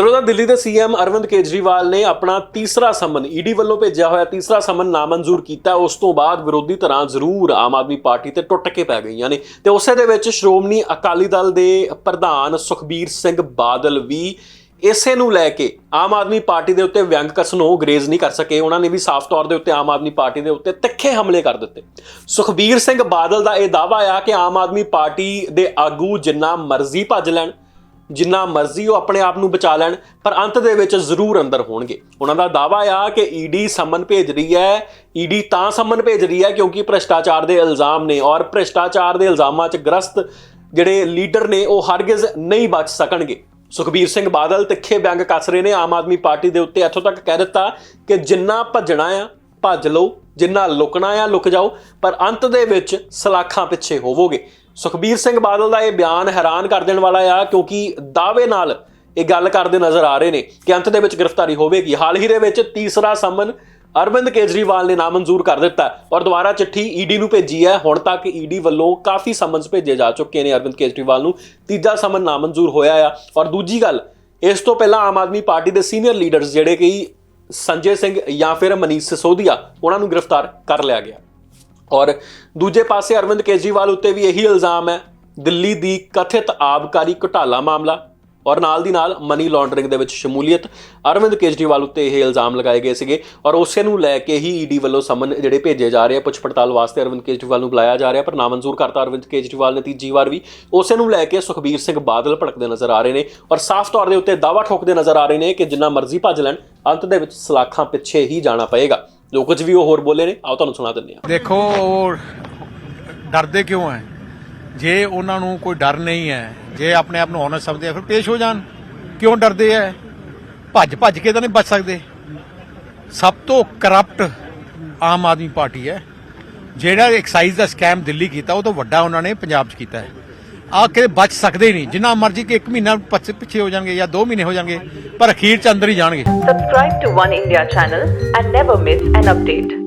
ਜਦੋਂ ਤਾਂ ਦਿੱਲੀ ਦੇ ਸੀਐਮ ਅਰਵਿੰਦ ਕੇਜਰੀਵਾਲ ਨੇ ਆਪਣਾ ਤੀਸਰਾ ਸਮਨ ਈਡੀ ਵੱਲੋਂ ਭੇਜਿਆ ਹੋਇਆ ਤੀਸਰਾ ਸਮਨ ਨਾਮਨਜ਼ੂਰ ਕੀਤਾ, ਉਸ ਤੋਂ ਬਾਅਦ ਵਿਰੋਧੀ ਧਿਰਾਂ ਜ਼ਰੂਰ ਆਮ ਆਦਮੀ ਪਾਰਟੀ ਤੇ ਟੁੱਟ ਕੇ ਪੈ ਗਈਆਂ ਨੇ। ਤੇ ਉਸੇ ਦੇ ਵਿੱਚ ਸ਼੍ਰੋਮਣੀ ਅਕਾਲੀ ਦਲ ਦੇ ਪ੍ਰਧਾਨ ਸੁਖਬੀਰ ਸਿੰਘ ਬਾਦਲ ਵੀ ਇਸੇ ਨੂੰ ਲੈ ਕੇ ਆਮ ਆਦਮੀ ਪਾਰਟੀ ਦੇ ਉੱਤੇ ਵਿਅੰਗ ਕਸਨੋ ਗਰੇਜ਼ ਨਹੀਂ ਕਰ ਸਕੇ। ਉਹਨਾਂ ਨੇ ਵੀ ਸਾਫ਼ ਤੌਰ ਦੇ ਉੱਤੇ ਆਮ ਆਦਮੀ ਪਾਰਟੀ ਦੇ ਉੱਤੇ ਤਿੱਖੇ ਹਮਲੇ ਕਰ ਦਿੱਤੇ। ਸੁਖਬੀਰ ਸਿੰਘ ਬਾਦਲ ਦਾ ਇਹ ਦਾਅਵਾ ਆ ਕਿ ਆਮ ਆਦਮੀ ਪਾਰਟੀ ਦੇ ਆਗੂ ਜਿੰਨਾ ਮਰਜ਼ੀ ਭੱਜ ਲੈਣ ਜਿੰਨਾ ਮਰਜ਼ੀ ਉਹ ਆਪਣੇ ਆਪ ਨੂੰ ਬਚਾ ਲੈਣ, ਪਰ ਅੰਤ ਦੇ ਵਿੱਚ ਜ਼ਰੂਰ ਅੰਦਰ ਹੋਣਗੇ। ਉਹਨਾਂ ਦਾ ਦਾਵਾ ਆ ਕਿ ਈਡੀ ਸਮਨ ਭੇਜ ਰਹੀ ਹੈ। ਈਡੀ ਤਾਂ ਸਮਨ ਭੇਜ ਰਹੀ ਹੈ ਕਿਉਂਕਿ ਭ੍ਰਿਸ਼ਟਾਚਾਰ ਦੇ ਇਲਜ਼ਾਮ ਨੇ ਔਰ ਭ੍ਰਿਸ਼ਟਾਚਾਰ ਦੇ ਇਲਜ਼ਾਮਾਂ 'ਚ ਗ੍ਰਸਤ ਜਿਹੜੇ ਲੀਡਰ ਨੇ, ਉਹ ਹਰਗਿਜ਼ ਨਹੀਂ ਬਚ ਸਕਣਗੇ। ਸੁਖਬੀਰ ਸਿੰਘ ਬਾਦਲ ਤਿੱਖੇ ਵਿਅੰਗ ਕੱਸ ਰਹੇ ਨੇ। ਆਮ ਆਦਮੀ ਪਾਰਟੀ ਦੇ ਉੱਤੇ ਇੱਥੋਂ ਤੱਕ ਕਹਿ ਦਿੱਤਾ ਕਿ ਜਿੰਨਾ ਭੱਜਣਾ ਆ, ਭੱਜ ਲਓ। ਜਿੰਨਾ ਲੁਕਣਾ ਆ, ਲੁਕ ਜਾਓ। ਪਰ ਅੰਤ ਦੇ ਵਿੱਚ ਸਲਾਖਾਂ ਪਿੱਛੇ ਹੋਵੋਗੇ। ਸੁਖਬੀਰ ਸਿੰਘ ਬਾਦਲ ਦਾ ਇਹ ਬਿਆਨ ਹੈਰਾਨ ਕਰ ਦੇਣ ਵਾਲਾ ਆ, ਕਿਉਂਕਿ ਦਾਅਵੇ ਨਾਲ ਇਹ ਗੱਲ ਕਰਦੇ ਨਜ਼ਰ ਆ ਰਹੇ ਨੇ ਕਿ ਅੰਤ ਦੇ ਵਿੱਚ ਗ੍ਰਿਫਤਾਰੀ ਹੋਵੇਗੀ। ਹਾਲ ਹੀ ਦੇ ਵਿੱਚ ਤੀਸਰਾ ਸਮਨ ਅਰਵਿੰਦ ਕੇਜਰੀਵਾਲ ਨੇ ਨਾਮਨਜ਼ੂਰ ਕਰ ਦਿੱਤਾ ਔਰ ਦੁਬਾਰਾ ਚਿੱਠੀ ਈਡੀ ਨੂੰ ਭੇਜੀ ਹੈ। ਹੁਣ ਤੱਕ ਈਡੀ ਵੱਲੋਂ ਕਾਫੀ ਸਮਨਸ ਭੇਜੇ ਜਾ ਚੁੱਕੇ ਨੇ ਅਰਵਿੰਦ ਕੇਜਰੀਵਾਲ ਨੂੰ। ਤੀਜਾ ਸਮਨ ਨਾਮਨਜ਼ੂਰ ਹੋਇਆ ਆ ਔਰ ਦੂਜੀ ਗੱਲ, ਇਸ ਤੋਂ ਪਹਿਲਾਂ ਆਮ ਆਦਮੀ ਪਾਰਟੀ ਦੇ ਸੀਨੀਅਰ ਲੀਡਰਸ ਜਿਹੜੇ ਕਿ ਸੰਜੇ ਸਿੰਘ ਜਾਂ ਫਿਰ ਮਨੀਸ਼ ਸਿਸੋਦੀਆ, ਉਹਨਾਂ ਨੂੰ ਗ੍ਰਿਫਤਾਰ ਕਰ ਲਿਆ ਗਿਆ। ਔਰ ਦੂਜੇ ਪਾਸੇ ਅਰਵਿੰਦ ਕੇਜਰੀਵਾਲ ਉੱਤੇ ਵੀ ਇਹੀ ਇਲਜ਼ਾਮ ਹੈ, ਦਿੱਲੀ ਦੀ ਕਥਿਤ ਆਬਕਾਰੀ ਘੁਟਾਲਾ ਮਾਮਲਾ ਔਰ ਨਾਲ ਦੀ ਨਾਲ ਮਨੀ ਲਾਂਡਰਿੰਗ ਦੇ ਵਿੱਚ ਸ਼ਮੂਲੀਅਤ, ਅਰਵਿੰਦ ਕੇਜਰੀਵਾਲ ਉੱਤੇ ਇਹ ਇਲਜ਼ਾਮ ਲਗਾਏ ਗਏ ਸੀਗੇ ਔਰ ਉਸੇ ਨੂੰ ਲੈ ਕੇ ਹੀ ਈਡੀ ਵੱਲੋਂ ਸਮਨ ਜਿਹੜੇ ਭੇਜੇ ਜਾ ਰਹੇ ਆ, ਪੁੱਛ ਪੜਤਾਲ ਵਾਸਤੇ ਅਰਵਿੰਦ ਕੇਜਰੀਵਾਲ ਨੂੰ ਬੁਲਾਇਆ ਜਾ ਰਿਹਾ, ਪਰ ਨਾਮਨਜ਼ੂਰ ਕਰਤਾ ਅਰਵਿੰਦ ਕੇਜਰੀਵਾਲ ਨੇ ਤੀਜੀ ਵਾਰ ਵੀ। ਉਸੇ ਨੂੰ ਲੈ ਕੇ ਸੁਖਬੀਰ ਸਿੰਘ ਬਾਦਲ ਭੜਕਦੇ ਨਜ਼ਰ ਆ ਰਹੇ ਨੇ ਔਰ ਸਾਫ਼ ਤੌਰ ਦੇ ਉੱਤੇ ਦਾਅਵਾ ਠੋਕਦੇ ਨਜ਼ਰ ਆ ਰਹੇ ਨੇ ਕਿ ਜਿੰਨਾ ਮਰਜ਼ੀ ਭੱਜ ਲੈਣ, ਅੰਤ ਦੇ ਵਿੱਚ ਸਲਾਖਾਂ ਪਿੱਛੇ ਹੀ ਜਾਣਾ ਪਏਗਾ। ਜੋ ਕੁਝ ਵੀ ਉਹ ਹੋਰ ਬੋਲੇ ਨੇ, ਆਓ ਤੁਹਾਨੂੰ ਸੁਣਾ ਦਿੰਦੇ ਹਾਂ। ਦੇਖੋ, ਉਹ ਡਰਦੇ ਕਿਉਂ ਹੈ? ਜੇ ਉਹਨਾਂ ਨੂੰ ਕੋਈ ਡਰ ਨਹੀਂ ਹੈ, ਜੇ ਆਪਣੇ ਆਪ ਨੂੰ honest ਸਮਝਦੇ ਆ, ਫਿਰ ਪੇਸ਼ ਹੋ ਜਾਣ। ਕਿਉਂ ਡਰਦੇ ਹੈ? ਭੱਜ ਭੱਜ ਕੇ ਤਾਂ ਨਹੀਂ ਬਚ ਸਕਦੇ। ਸਭ ਤੋਂ ਕਰਪਟ ਆਮ ਆਦਮੀ ਪਾਰਟੀ ਹੈ। ਜਿਹੜਾ ਐਕਸਾਈਜ਼ ਦਾ ਸਕੈਮ ਦਿੱਲੀ ਕੀਤਾ, ਉਹ ਤੋਂ ਵੱਡਾ ਉਹਨਾਂ ਨੇ ਪੰਜਾਬ 'ਚ ਕੀਤਾ ਹੈ। ਆ ਕੇ ਬਚ ਸਕਦੇ ਹੀ ਨਹੀਂ ਜਿੰਨਾ ਮਰਜ਼ੀ ਕਿ 1 ਮਹੀਨਾ ਪਿੱਛੇ ਹੋ ਜਾਣਗੇ ਜਾਂ 2 ਮਹੀਨੇ ਹੋ ਜਾਣਗੇ, ਪਰ ਅਖੀਰ 'ਚ ਅੰਦਰ ਹੀ ਜਾਣਗੇ Subscribe to One India channel and never miss an update.